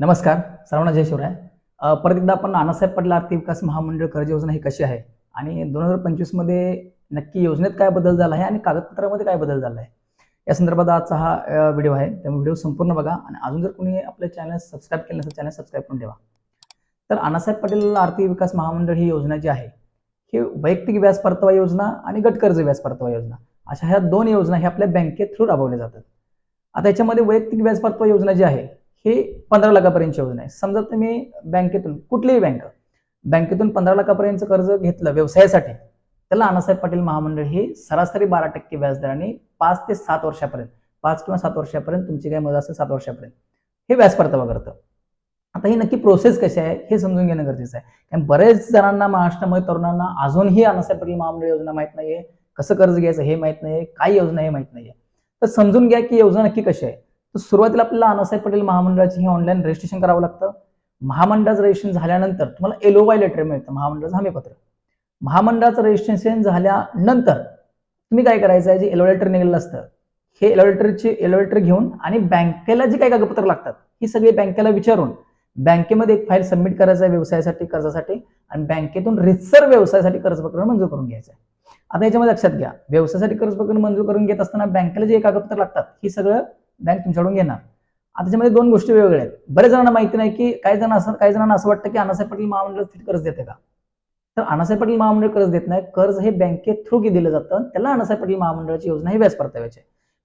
नमस्कार सर्वांना जय शिवराय. परत एकदा आपण नानासाहेब पटेल आर्थिक विकास महामंडळ कर्ज योजना ही कशी आहे? आणि दोन हजार पंचवीसमध्ये नक्की योजनेत काय बदल झाला आहे आणि कागदपत्रामध्ये काय बदल झाला आहे? या संदर्भात आजचा हा व्हिडिओ आहे. त्यामुळे व्हिडिओ संपूर्ण बघा आणि अजून जर कोणी आपल्या चॅनल सबस्क्राईब केलं नसेल चॅनल सबस्क्राईब करून ठेवा. तर अण्णासाहेब पटेल आर्थिक विकास महामंडळ ही योजना जी आहे ही वैयक्तिक व्याज परतावा योजना आणि गट कर्ज व्याज परतावा योजना अशा ह्या दोन योजना ह्या आपल्या बँकेत थ्रू राबवल्या जातात. आता याच्यामध्ये वैयक्तिक व्याज परतावा योजना जी आहे ही पंधरा लाखापर्यंतची योजना आहे समजा तुम्ही बँकेतून कुठलीही बँक बँकेतून पंधरा लाखापर्यंत कर्ज घेतलं व्यवसायासाठी त्याला अण्णासाहेब पाटील महामंडळ ही सरासरी बारा टक्के व्याजदराने पाच ते सात वर्षापर्यंत पाच किंवा सात वर्षापर्यंत तुमची काय मदत असेल सात वर्षापर्यंत. हे व्याज परतावा करतं. आता ही नक्की प्रोसेस कशी आहे हे समजून घेणं गरजेचं आहे. कारण बरेच जणांना महाराष्ट्रामध्ये तरुणांना अजूनही अण्णासाहेब पाटील महामंडळ योजना माहीत नाहीये. कसं कर्ज घ्यायचं हे माहीत नाहीये. काय योजना हे माहीत नाहीये. तर समजून घ्या की योजना नक्की कशी आहे. तर सुरुवातीला आपल्याला अण्णासाहेब पटेल महामंडळाची हे ऑनलाईन रजिस्ट्रेशन करावं लागतं. महामंडळाचं रजिस्ट्रेशन झाल्यानंतर तुम्हाला एलो वाय लेटर मिळतं महामंडळाचं हमीपत्र. महामंडळाचं रजिस्ट्रेशन झाल्यानंतर तुम्ही काय करायचं आहे जे एलो लेटर निघालेलं असतं हे एलो लेटरची एलो लेटर घेऊन आणि बँकेला जी काही कागदपत्र लागतात ही सगळी बँकेला विचारून बँकेमध्ये एक फाईल सबमिट करायचं आहे व्यवसायासाठी कर्जासाठी आणि बँकेतून रितसर व्यवसायासाठी कर्ज प्रकरण मंजूर करून घ्यायचं आहे. आता याच्यामध्ये लक्षात घ्या व्यवसायासाठी कर्ज प्रकरण मंजूर करून घेत असताना बँकेला जे कागदपत्र लागतात ही सगळं बँक तुमच्याकडून घेणार. आता त्याच्यामध्ये दोन गोष्टी वेगवेगळ्या आहेत. बऱ्याच जणांना माहिती नाही की काही जण असं काही जणांना असं वाटतं की अण्णासाहेब पाटील महामंडळ थेट कर्ज देते का? तर अण्णासाहेब पाटील महामंडळ कर्ज देत नाही. कर्ज हे बँकेत थ्रू दिलं जातं. त्याला अण्णासाहेब पाटील महामंडळाची योजना ही व्याज परताव्याची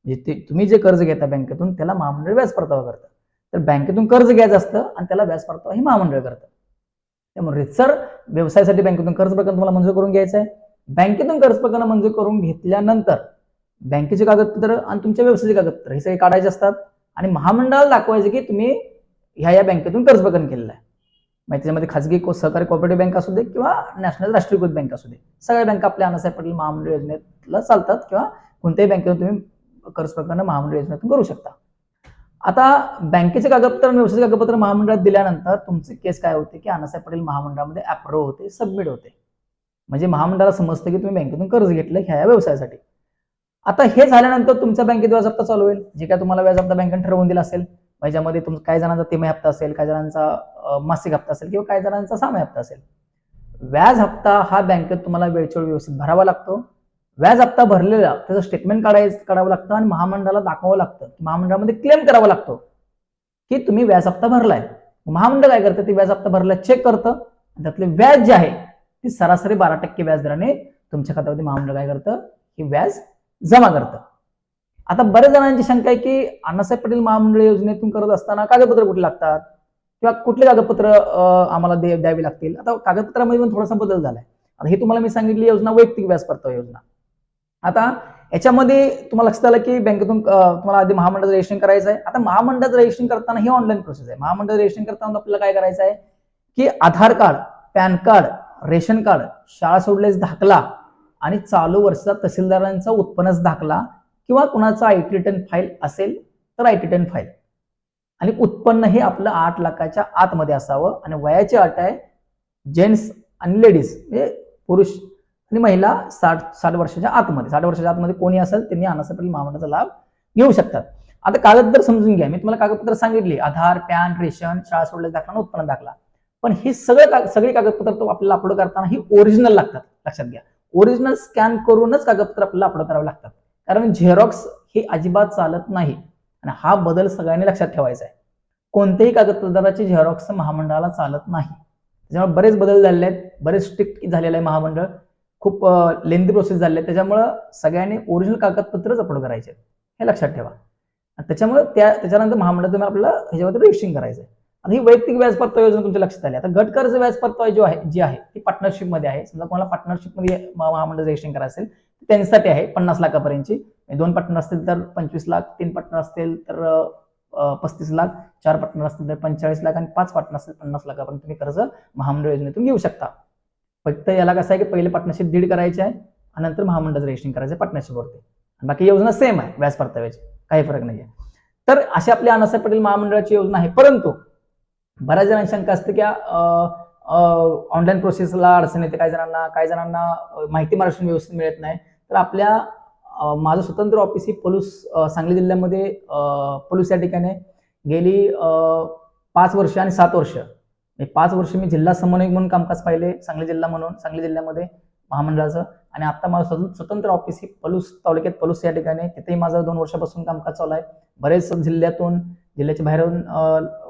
म्हणजे ते तुम्ही जे कर्ज घेता बँकेतून त्याला महामंडळ व्याज परतावा करतं. तर बँकेतून कर्ज घ्यायचं असतं आणि त्याला व्याज परतावा हे महामंडळ करतं. त्यामुळे रितसर व्यवसायासाठी बँकेतून कर्ज प्रकरण तुम्हाला मंजूर करून घ्यायचं आहे. बँकेतून कर्ज प्रकरण मंजूर करून घेतल्यानंतर बँकेचे कागदपत्र आणि तुमच्या व्यवसायाचे कागदपत्र हे सगळे काढायचे असतात. आणि महामंडळाला दाखवायचे की तुम्ही ह्या या बँकेतून कर्ज प्रकरण केलेलं आहे. मग त्याच्यामध्ये खाजगी को- सहकारी कॉपरेटिव्ह बँक असू दे किंवा नॅशनल राष्ट्रीयकृत बँक असू दे. सगळ्या बँका आपल्या अनासाहेब पाटील महामंडळ योजनेतला चालतात किंवा कोणत्याही बँकेतून तुम्ही कर्ज प्रकरण महामंडळ योजनेतून करू शकता. आता बँकेचे कागदपत्र आणि व्यवसाय कागदपत्र महामंडळात दिल्यानंतर तुमचे केस काय होते की अनासाहेब पाटील महामंडळामध्ये अप्रूव्ह होते सबमिट होते. म्हणजे महामंडळाला समजतं की तुम्ही बँकेतून कर्ज घेतलं ह्या या व्यवसायासाठी. आता हे झाल्यानंतर तुमच्या बँकेत व्याज हप्ता चालू होईल? जे काय तुम्हाला व्याज हप्ता बँकेने ठरवून दिला असेल ज्यामध्ये तुम काही जणांचा तिमाही हप्ता असेल काही जणांचा मासिक हप्ता असेल किंवा काही जणांचा सामाय हप्ता असेल. व्याज हप्ता हा बँकेत तुम्हाला वेळच्या व्यवस्थित भरावा लागतो. व्याज हप्ता भरलेला त्याचं स्टेटमेंट काढायचं काढावं लागतं आणि महामंडळाला दाखवावं लागतं. महामंडळामध्ये क्लेम करावा लागतो की तुम्ही व्याज हप्ता भरलाय. महामंडळ काय करतं? ते व्याज हप्ता भरला चेक करतं. आणि त्यातले व्याज जे आहे ती सरासरी बारा टक्के व्याज दराने तुमच्या खात्यामध्ये महामंडळ काय करतं? हे व्याज जमा करतं. आता बऱ्याच जणांची शंका आहे की अण्णासाहेब पटेल महामंडळ योजनेतून करत असताना कागदपत्र कुठे लागतात? किंवा कुठले कागदपत्र आम्हाला दे द्यावी लागतील? आता कागदपत्रामध्ये पण थोडासा बदल झालाय. आता हे तुम्हाला मी सांगितली योजना वैयक्तिक व्याज परतावा योजना. आता याच्यामध्ये तुम्हाला लक्षात आलं की बँकेतून तुम्हाला आधी महामंडळाचं रजिस्ट्रेशन करायचं आहे. आता महामंडळाचं रजिस्ट्रेशन करताना ही ऑनलाईन प्रोसेस आहे. महामंडळ रजिस्ट्रेशन करताना आपल्याला काय करायचं आहे? की Aadhaar card PAN card ration card शाळा सोडल्यास दाखला आणि चालू वर्षाचा तहसीलदारांचा उत्पन्नच दाखला किंवा कुणाचा आय टी रिटर्न फाईल असेल तर आय टी रिटर्न फाईल आणि उत्पन्न हे आपलं आठ लाखाच्या आतमध्ये असावं आणि वयाची अट आहे जेंट्स आणि लेडीज म्हणजे पुरुष आणि महिला साठ साठ वर्षाच्या आतमध्ये. साठ वर्षाच्या आतमध्ये कोणी असेल त्यांनी अनासपटील महामंडळाचा लाभ घेऊ शकतात. आता कागदपत्र समजून घ्या. मी तुम्हाला कागदपत्र सांगितली. आधार पॅन रेशन शाळा सोडले दाखला उत्पन्न दाखला. पण हे सगळं सगळी कागदपत्र तो आपल्याला अपलोड करताना ही ओरिजिनल लागतात. लक्षात घ्या. ओरिजिनल स्कॅन करूनच कागदपत्र आपल्याला अपलोड करावे लागतात. कारण झेरॉक्स हे अजिबात चालत नाही. आणि हा बदल सगळ्यांनी लक्षात ठेवायचा आहे. कोणत्याही कागदपत्राची झेरॉक्स महामंडळाला चालत नाही. त्याच्यामुळे बरेच बदल झालेले आहेत. बरेच स्ट्रिक्ट झालेलं आहे महामंडळ. खूप लेंदी प्रोसेस झाली आहे त्याच्यामुळं सगळ्यांनी ओरिजिनल कागदपत्रच अपलोड करायचे हे लक्षात ठेवा. त्याच्यामुळे त्या त्याच्यानंतर महामंडळ तुम्ही आपल्याला ह्याच्यामध्ये रजिस्ट्रिंग करायचं आहे. आणि ही वैयक्तिक व्याज परतावा योजना तुमच्या लक्षात आली. आता गट कर्ज व्याज परतावा जो आहे जी आहे ती पार्टनरशिपमध्ये आहे. समजा कोणाला पार्टनरशिपमध्ये महामंडळ रजिस्ट्रेशन करायचं असेल तर त्यांच्यासाठी आहे पन्नास लाखापर्यंतची. म्हणजे दोन पार्टनर असतील तर पंचवीस लाख तीन पार्टनर असतील तर पस्तीस लाख चार पार्टनर असतील तर पंचेचाळीस लाख आणि पाच पार्टनर असतील पन्नास लाखापर्यंत तुम्ही कर्ज महामंडळ योजनेतून घेऊ शकता. फक्त याला कसं आहे की पहिले पार्टनरशिप दीड करायची आहे आणि नंतर महामंडळाचं रजिस्ट्रेशन करायचं आहे पार्टनरशिपवरती बाकी योजना सेम आहे व्याज परताव्याची काही फरक नाही आहे तर अशी आपली अनासाहेब पटेल महामंडळाची योजना आहे. परंतु बऱ्याच जणांची शंका असते की ऑनलाईन प्रोसेसला अडचण येते काही जणांना काही जणांना माहिती महाराष्ट्र व्यवस्थित मिळत नाही. तर आपल्या माझं स्वतंत्र ऑफिस ही पलूस सांगली जिल्ह्यामध्ये अं, पलूस या ठिकाणी गेली पाच वर्ष आणि सात वर्ष. म्हणजे पाच वर्ष मी जिल्हा समन्वयक म्हणून कामकाज पाहिले सांगली जिल्हा म्हणून सांगली जिल्ह्यामध्ये महामंडळाचं. आणि आता माझं स्वतंत्र ऑफिस ही पलूस तालुक्यात पलूस या ठिकाणी तिथेही माझं दोन वर्षापासून कामकाज चालू आहे. बरेच जिल्ह्यातून जिल्ह्याच्या बाहेरून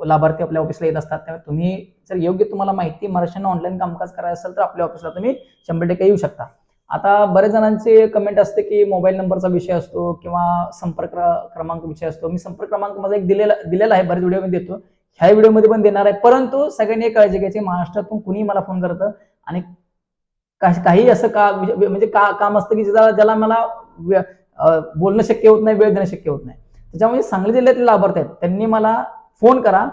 लाभार्थी आपल्या ऑफिसला येत असतात. त्यामुळे तुम्ही जर योग्य तुम्हाला माहिती महाराष्ट्रांना ऑनलाईन कामकाज करायचं असेल तर आपल्या ऑफिसला तुम्ही शंभर टक्के येऊ शकता. आता बरेच जणांचे कमेंट असते की मोबाईल नंबरचा विषय असतो किंवा संपर्क क्रमांक विषय असतो. मी संपर्क क्रमांक माझा एक दिलेला दिलेला आहे बरेच व्हिडिओमध्ये देतो. ह्या व्हिडिओमध्ये पण देणार आहे. परंतु सगळ्यांनी काळजी घ्यायची महाराष्ट्रातून कुणीही मला फोन करतं आणि काही काही असं का म्हणजे, म्हणजे का काम असतं की ज्याला ज्याला मला बोलणं शक्य होत नाही वेळ देणं शक्य होत नाही. त्याच्यामुळे सांगली जिल्ह्यातील लाभार्थी आहेत. त्यांनी मला फोन करा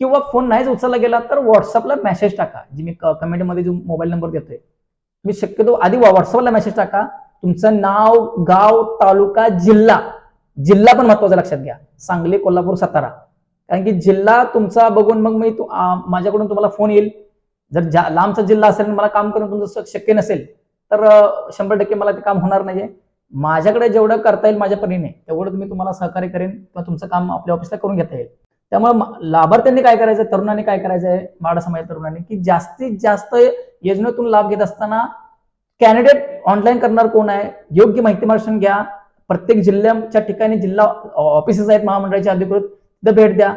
किंवा फोन नाहीच उचलला गेला तर व्हॉट्सअपला मेसेज टाका. जी मी कमेंटमध्ये जो मोबाईल नंबर देतोय. मी शक्यतो आधी व्हॉट्सअपला मेसेज टाका. तुमचं नाव गाव तालुका जिल्हा. जिल्हा पण महत्त्वाचा लक्षात घ्या. सांगली कोल्हापूर सातारा. कारण की जिल्हा तुमचा बघून मग मी माझ्याकडून तुम्हाला फोन येईल. जर लांबचा जिल्हा असेल मला काम करून तुमचं शक्य नसेल तर शंभर टक्के मला ते काम होणार नाहीये. माझ्याकडे जेवढं करता येईल माझ्या परीने तेवढं तुम्ही तुम्हाला सहकार्य करेन किंवा तुमचं काम आपल्या ऑफिसला करून घेता येईल. त्यामुळे लाभार्थ्यांनी काय करायचं तरुणांनी काय करायचं आहे माडा समाज तरुणांनी की जास्तीत जास्त योजनेतून लाभ घेत असताना कॅन्डिडेट ऑनलाईन करणार कोण आहे योग्य माहिती मार्शन घ्या. प्रत्येक जिल्ह्याच्या ठिकाणी जिल्हा ऑफिसेस आहेत महामंडळाचे अधिकृत तिथं भेट द्या.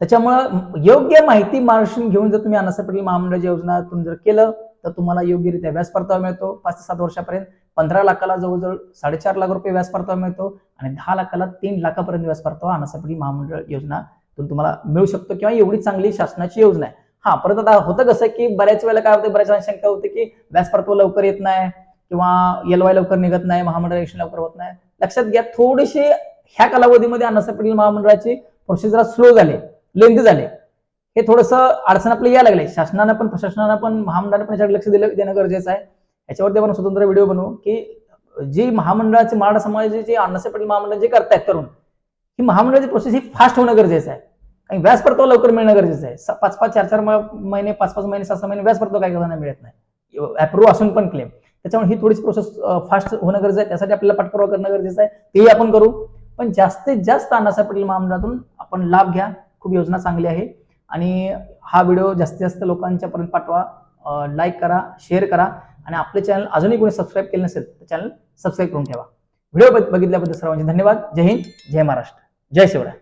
त्याच्यामुळं योग्य माहिती मार्शन घेऊन जर तुम्ही अनासा पटेल महामंडळाच्या योजनातून जर केलं तर तुम्हाला योग्यरित्या व्याज परतावा मिळतो पाच ते सात वर्षापर्यंत. पंधरा लाखाला जवळजवळ साडेचार लाख रुपये व्याज परतावा मिळतो आणि दहा लाखाला तीन लाखापर्यंत व्याज परतावा अनासाहेब महामंडळ योजना तुम्हाला मिळू शकतो किंवा एवढी चांगली शासनाची योजना आहे. हा परत आता होतं कसं की बऱ्याच वेळेला काय होतं बऱ्याच शंका होते की व्याज परतावा लवकर येत नाही किंवा एलवाय लवकर निघत नाही महामंडळ इलेक्शन लवकर होत नाही. लक्षात घ्या थोडेसे ह्या कालावधीमध्ये अनासापडी महामंडळाची प्रोसेस जरा स्लो झाले लेंथी झाले. हे थोडंसं अडचण आपल्याला यायला लागले. शासनानं पण प्रशासनानं पण महामंडळानं पण याच्याकडे लक्ष दिलं देणं गरजेचं आहे. याच्यावरती आपण स्वतंत्र व्हिडिओ बनवू की जी महामंडळाचे मराठा समाजाचे जे अण्णासाहेब महामंडळ जे करतायत तरुण ही महामंडळाची प्रोसेस ही फास्ट होणं गरजेचं आहे. आणि व्याज परतावा लवकर मिळणं गरजेचं आहे. पाच पाच चार चार महिने पाच पाच महिने सहा सहा महिने व्याज परतावा काही करताना मिळत नाही. अप्रूव्ह असून पण क्लेम त्याच्यामुळे ही थोडीशी प्रोसेस फास्ट होणं गरजेचं आहे. त्यासाठी आपल्याला पाठपुरावा करणं गरजेचं आहे. तेही आपण करू. पण जास्तीत जास्त अण्णासाहेब पाटील महामंडळातून आपण लाभ घ्या. खूप योजना चांगली आहे. आणि हा व्हिडिओ जास्तीत जास्त लोकांच्यापर्यंत पाठवा. लाईक करा शेअर करा. आणि आपले चॅनल अजूनही कोणी सबस्क्राईब केलं नसेल तर चॅनल सबस्क्राईब करून ठेवा. व्हिडिओ बघितल्याबद्दल सर्वांचे धन्यवाद. जय हिंद जय महाराष्ट्र. जय शिवराय.